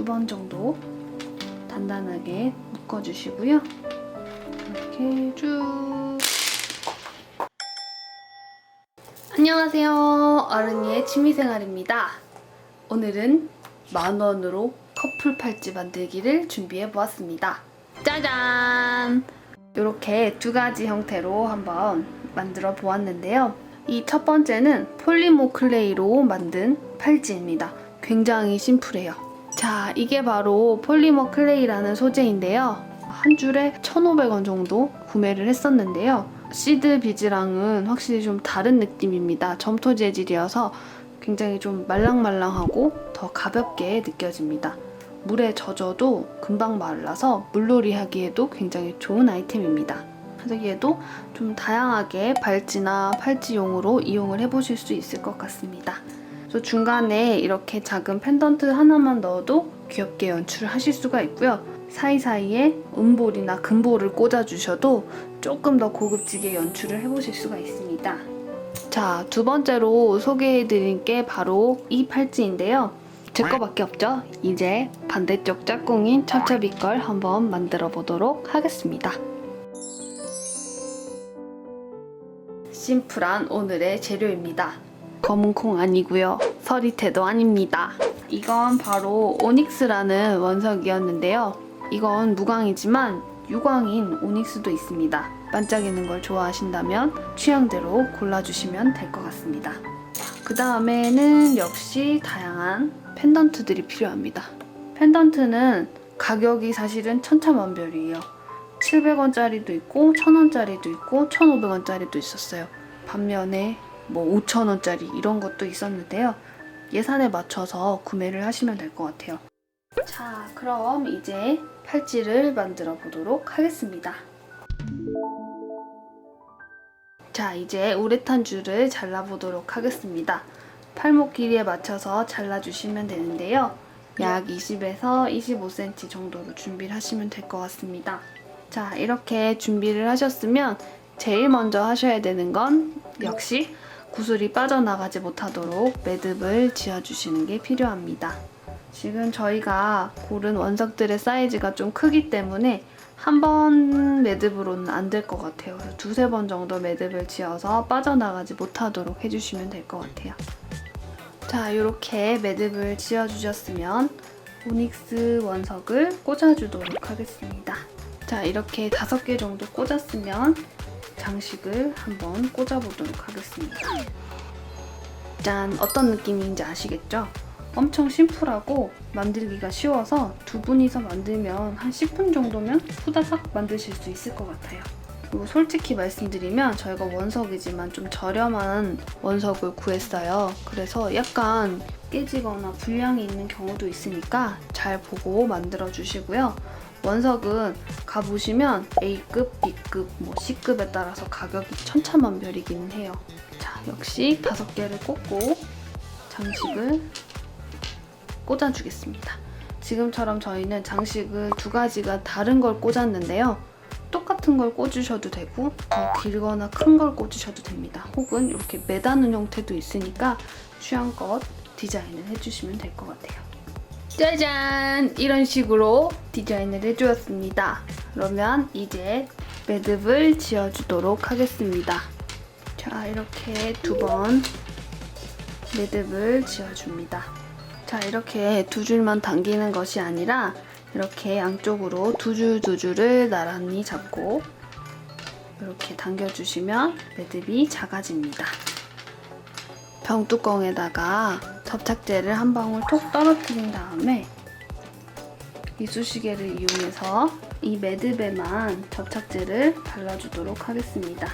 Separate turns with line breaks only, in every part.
두 번 정도 단단하게 묶어주시고요. 이렇게 쭉. 안녕하세요. 어른이의 취미생활입니다. 오늘은 만 원으로 커플 팔찌 만들기를 준비해 보았습니다. 짜잔! 이렇게 두 가지 형태로 한번 만들어 보았는데요. 이 첫 번째는 폴리모 클레이로 만든 팔찌입니다. 굉장히 심플해요. 자, 이게 바로 폴리머 클레이라는 소재인데요. 한 줄에 1,500원 정도 구매를 했었는데요. 시드 비즈랑은 확실히 좀 다른 느낌입니다. 점토 재질이어서 굉장히 좀 말랑말랑하고 더 가볍게 느껴집니다. 물에 젖어도 금방 말라서 물놀이 하기에도 굉장히 좋은 아이템입니다. 그래서 얘도 좀 다양하게 발찌나 팔찌용으로 이용을 해보실 수 있을 것 같습니다. 그래서 중간에 이렇게 작은 펜던트 하나만 넣어도 귀엽게 연출하실 수가 있고요. 사이사이에 은볼이나 금볼을 꽂아주셔도 조금 더 고급지게 연출을 해보실 수가 있습니다. 자, 두 번째로 소개해드릴 게 바로 이 팔찌인데요. 제 거밖에 없죠? 이제 반대쪽 짝꿍인 찹찹이 걸 한번 만들어 보도록 하겠습니다. 심플한 오늘의 재료입니다. 검은 콩 아니고요. 서리태도 아닙니다. 이건 바로 오닉스라는 원석이었는데요. 이건 무광이지만 유광인 오닉스도 있습니다. 반짝이는 걸 좋아하신다면 취향대로 골라주시면 될 것 같습니다. 그 다음에는 역시 다양한 펜던트들이 필요합니다. 펜던트는 가격이 사실은 천차만별이에요. 700원짜리도 있고 1000원짜리도 있고 1500원짜리도 있었어요. 반면에 뭐 5,000원짜리 이런 것도 있었는데요. 예산에 맞춰서 구매를 하시면 될 것 같아요. 자, 그럼 이제 팔찌를 만들어 보도록 하겠습니다. 자, 이제 우레탄 줄을 잘라보도록 하겠습니다. 팔목 길이에 맞춰서 잘라주시면 되는데요. 약 20에서 25cm 정도로 준비를 하시면 될 것 같습니다. 자, 이렇게 준비를 하셨으면 제일 먼저 하셔야 되는 건 역시 구슬이 빠져나가지 못하도록 매듭을 지어주시는 게 필요합니다. 지금 저희가 고른 원석들의 사이즈가 좀 크기 때문에 한 번 매듭으로는 안 될 것 같아요. 두세 번 정도 매듭을 지어서 빠져나가지 못하도록 해주시면 될 것 같아요. 자, 이렇게 매듭을 지어주셨으면 오닉스 원석을 꽂아주도록 하겠습니다. 자, 이렇게 다섯 개 정도 꽂았으면 장식을 한번 꽂아보도록 하겠습니다. 짠! 어떤 느낌인지 아시겠죠? 엄청 심플하고 만들기가 쉬워서 두 분이서 만들면 한 10분 정도면 후다닥 만드실 수 있을 것 같아요. 그리고 솔직히 말씀드리면 저희가 원석이지만 좀 저렴한 원석을 구했어요. 그래서 약간 깨지거나 불량이 있는 경우도 있으니까 잘 보고 만들어 주시고요. 원석은 가보시면 A급, B급, 뭐 C급에 따라서 가격이 천차만별이기는 해요. 자, 역시 다섯 개를 꽂고 장식을 꽂아주겠습니다. 지금처럼 저희는 장식을 두 가지가 다른 걸 꽂았는데요. 똑같은 걸 꽂으셔도 되고 더 길거나 큰 걸 꽂으셔도 됩니다. 혹은 이렇게 매다는 형태도 있으니까 취향껏 디자인을 해주시면 될 것 같아요. 짜잔! 이런 식으로 디자인을 해주었습니다. 그러면 이제 매듭을 지어주도록 하겠습니다. 자, 이렇게 두 번 매듭을 지어줍니다. 자, 이렇게 두 줄만 당기는 것이 아니라 이렇게 양쪽으로 두 줄 두 줄을 나란히 잡고 이렇게 당겨주시면 매듭이 작아집니다. 병뚜껑에다가 접착제를 한 방울 톡 떨어뜨린 다음에 이쑤시개를 이용해서 이 매듭에만 접착제를 발라주도록 하겠습니다.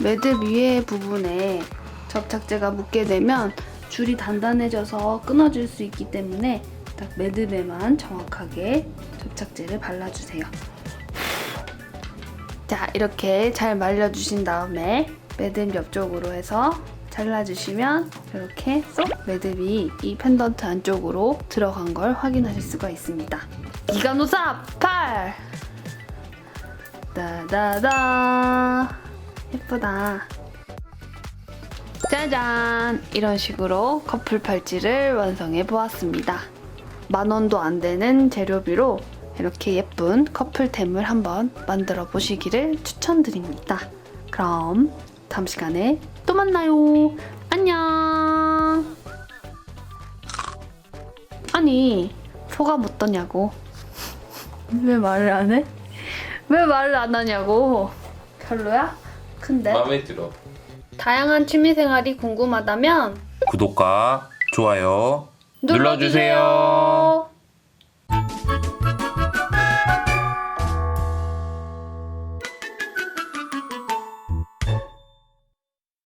매듭 위에 부분에 접착제가 묻게 되면 줄이 단단해져서 끊어질 수 있기 때문에 딱 매듭에만 정확하게 접착제를 발라주세요. 자, 이렇게 잘 말려주신 다음에 매듭 옆쪽으로 해서 잘라주시면 이렇게 쏙 매듭이 이 펜던트 안쪽으로 들어간 걸 확인하실 수가 있습니다. 기가노사 8! 따다다 예쁘다. 짜잔! 이런 식으로 커플 팔찌를 완성해 보았습니다. 만 원도 안 되는 재료비로 이렇게 예쁜 커플템을 한번 만들어 보시기를 추천드립니다. 그럼 다음 시간에 또 만나요. 안녕. 아니 소감 어떠냐고? 왜 말을 안 해? 왜 말을 안 하냐고? 별로야? 근데
마음에 들어.
다양한 취미 생활이 궁금하다면
구독과 좋아요
눌러주세요.
눌러주세요.